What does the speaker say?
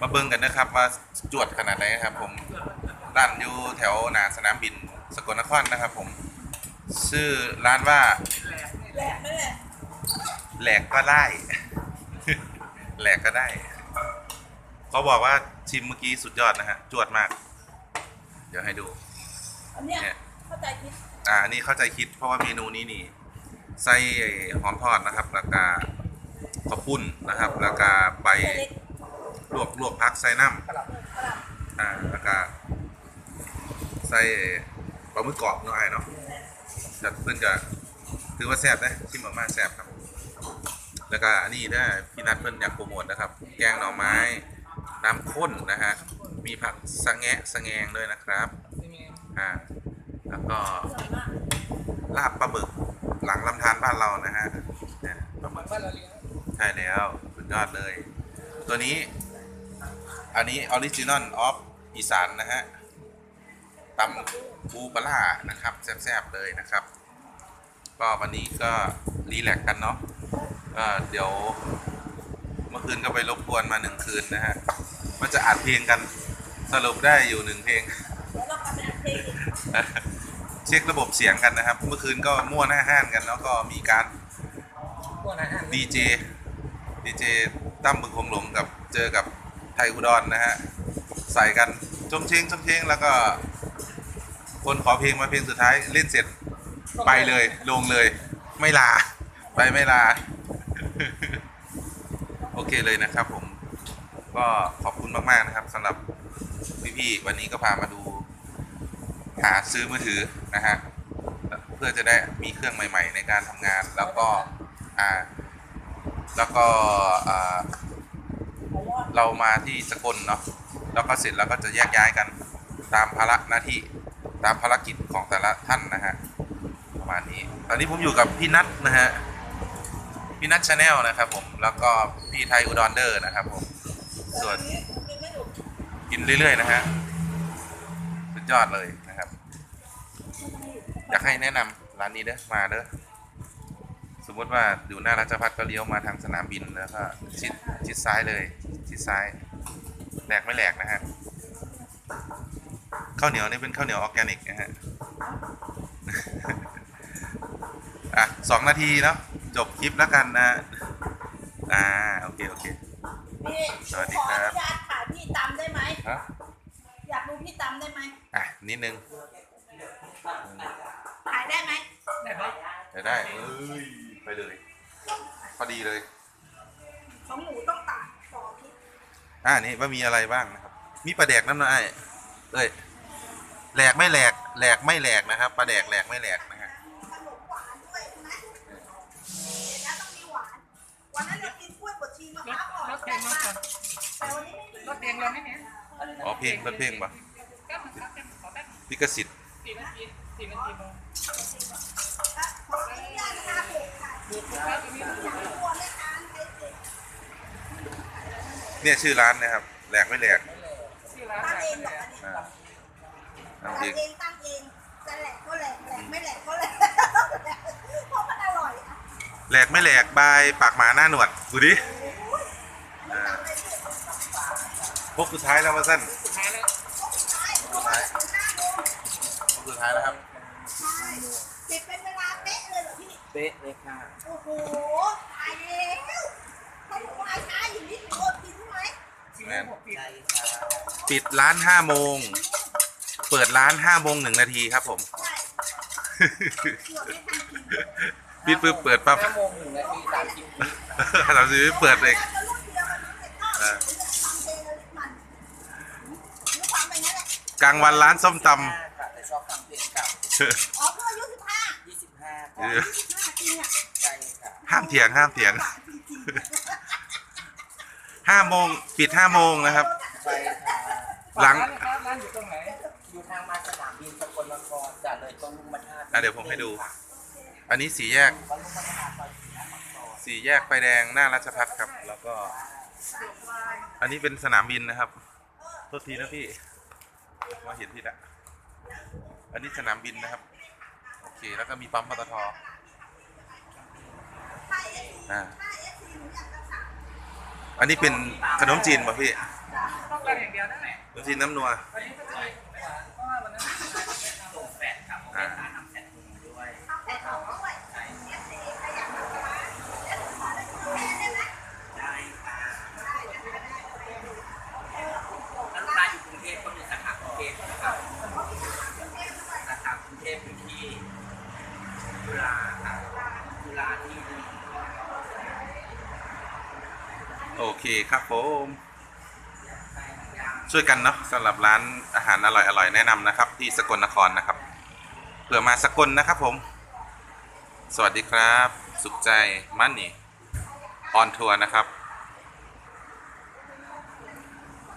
มาเบิ่งกันนะครับว่าจวดขนาดไหนครับ ผมร้านอยู่แถวหนาสนามบินสกลนครนะครับ ผมชื่อร้านว่าแหลกไม่แหลกแหลกก็ได้ แหลกก็ได้ เขาบอกว่าชิมเมื่อกี้สุดยอดนะฮะ จวดมาก เดี๋ยวให้ดู อันเนี้ยเนี่ยเข้าใจคิด อ่าอันนี้เข้าใจคิด เพราะว่าเมนูนี้นี่ไส้หอมทอดนะครับ แล้วก็ข้าวปุ้นนะครับ แล้วก็ใบเล็กลวกลวกพักใส่น้กระหล่ำอ่าแล้วก็ใส่ปลาหมึกกรอบเนาะไอ้เนาะจัดเพิ่นจะถือว่าแซ่บนะชิมออกมาแซ่บครับ แล้วก็อันนี้นะพี่นัทเพิ่นอยากโปรโมทนะครับ แกงหน่อไม้ น้ำข้นนะฮะ มีผักสะแงะสะแงงด้วยนะครับ อ่า แล้วก็ำสวยมากลาบปลาหมึกหลังลำธารบ้านเรานะฮะเนี่ยปลาหมึกบ้านเราเลี้ยงใช่แล้วสุดยอดเลย ตัวนี้ อันนี้ออริจินอลออฟอีสานนะฮะตำปูปลาร้านะครับแซ่บๆเลยนะครับ ก็วันนี้ก็รีแลกซ์กันเนาะก็เดี๋ยวเมื่อคืนก็ไปรบกวนมาหนึ่งคืนนะฮะมันจะอัดเพลงกันสรุปได้อยู่หนึ่งเพลงเดี๋ยวเรากลับไปอัดเพลงอีกเช็คระบบเสียงกันนะครับ เมื่อคืนก็มั่วหน้าห้านกันแล้วก็มีการพวกอาหารดีเจดีเจตั้มบึงคงหลงกับเจอกับไทยอุดรนะฮะ ใส่กันชมเชงชมเชงแล้วก็ คนขอเพลงมาเพลงสุดท้ายเล่นเสร็จไปเลย ลงเลย ไม่ลา ไปไม่ลา โอเคเลยนะครับผม ก็ขอบคุณมาก ๆ นะครับสำหรับพี่ๆวันนี้ก็พามาดู หาซื้อมือถือนะฮะ เพื่อจะได้มีเครื่องใหม่ ๆ ในการทำงานแล้วก็อ่าแล้วก็อ่า เรามาที่สกลเนาะแล้วก็เสร็จแล้วก็จะแยกย้ายกันตามภาระหน้าที่ตามภารกิจของแต่ละท่านนะฮะประมาณนี้ ตอนนี้ผมอยู่กับพี่นัทนะฮะพี่นัทชาแนลนะครับผมแล้วก็พี่ไทยอุดรเดอร์นะครับผมส่วนกินเรื่อยๆนะฮะสุดยอดเลยนะครับ อยากให้แนะนำร้านนี้เด้อมาเด้อสมมติว่าอยู่หน้าราชพัฒก็เลี้ยวมาทางสนามบินแล้วก็ชิดชิดซ้ายเลย ชิดซ้ายแหลกไม่แหลกนะฮะข้าวเหนียวนี่เป็นข้าวเหนียวออร์แกนิกนะฮะอะสองนาทีเนาะจบคลิปแล้วกันนะอ่าโอเคโอเคพี่สวัสดีขอครัอบนุญาตถ่ายพี่ตำได้ไหม ฮะอยากดูพี่ตำได้ไหมอะนิดนึงถ่ายได้ไหมได้ไหมจะได้เอ้ยไปเลยพอดีเลย ของหนูต้องตัดต่อพี่ อ่านี่ว่ามีอะไรบ้างนะครับ มีปลาแดกน้ำนะไอ้เอ้ยแหลกไม่แหลกแหลกไม่แหลกนะครับปลาแดกแหลกไม่แหลกนะฮะขนมหวานด้วยใช่ไหมเห็นแล้วต้องมีหวานวันนั้นเรากินกล้วยบดชีมะพร้าวอ่อนรถเพลแซ่งบรถมากก่อนแต่วันนี้ไม่มีรถเพลงเราไหมเนี่ยอ๋อเพลงรถเพลงปะก็มันก็เป็นขอแป๊บลิขสิทธิ์สี่นาทีสี่นาทีโมง เนี่ยชื่อร้านนะครับแหลกไม่แหลกที่ร้านตั้งแหลเองกเหรออันนี้อ่าตั้งทำเองเองตั้งเองจะแหลกก็แหลกแหลกไม่แหลกก็แหลกเพราะมันอร่อยอะแหลกไม่แหลกบายปากหมาหน้าหนวดดูดิอันนี้ตำได้ด้วยพวกสุดท้ายแล้วมาสั้นสุดท้ายแล้วใช่เพราะว่าถึงห้าโมงพวกสุดท้ายแล้วครับใช่ปิดเป็นเวลาเป๊ะเลยเหรอพี่ เป๊ะเลยค่ะ โอ้โหตายแล้วถ้าหนูมาช้าอย่างนี้หนูอดกินไหม สี่โมงหกปีปิดร้านห้าโมง เปิดร้านห้าโมงหนึ่งนาทีครับผมใช่เกือบไม่ทันกินปิดปุ๊บเปิดปั๊บ ห้าโมงหนึ่งนาทีสามสิบวิเราซื้อเปิดเลยแล้วจะรุ่นเดียวกันนั้นเสร็จก็เออฟังเพลงเลยมันหนูฟังไปงั้นแหละกลางวันร้านส้มตค่ะแต่ชอบฟังเพลงเก่าำ อ๋อเพื่ออายุสิบห้ายี่สิบห้าเออยี่สิบห้าจริงอะใช่ค่ะห้ามเถียงห้ามเถียง ห้าโมงปิดห้าโมงนะครับไปค่ะหลัง ร้านนะครับร้านอยู่ตรงไหนอยู่ทางมาสนามบินสกลนครจะเลยตรงลุงมาทาอะเดี๋ยวผมให้ดูอันนี้สีแยกวัดลุงมาทาซอยสี่นะฝั่งซอยสีแยกไฟแดงหน้าราชพัฒครับ แล้วก็ อันนี้เป็นสนามบินนะครับโทษทีนะพี่มาเห็นพี่ละอันนี้สนามบินนะครับโอเคแล้วก็มีปั๊มปตทอ่าอั อันนี้เป็นขนมจีนป่ะพี่ใกันอย่างเดียวนั่นแหละลูกชิ้นน้ำนัววันนี้ก็จะมีนเพราะว่าวันนั้นส่งแฟนครับผมเป็นร้านทำแฟนด้วยทำแต่ของด้วยเอฟซีใครอยากทำร้านเดี๋ยวขอได้ตัวแทนได้ไหมได้ค่ะได้ได้ได้แล้วร้านอยู่กรุงเทพก็มีสาขากรุงเทพนะครับสาขากรุงเทพอยู่ที่จุฬาครับจุฬาที่ โอเคครับผมช่วยกันเนาะสำหรับร้านอาหารอร่อยๆแนะนำนะครับ ที่สกลนครนะครับเผื่อมาสกลนะครับผม สวัสดีครับ สุขใจมั่นนี่ออนทัวร์นะครับ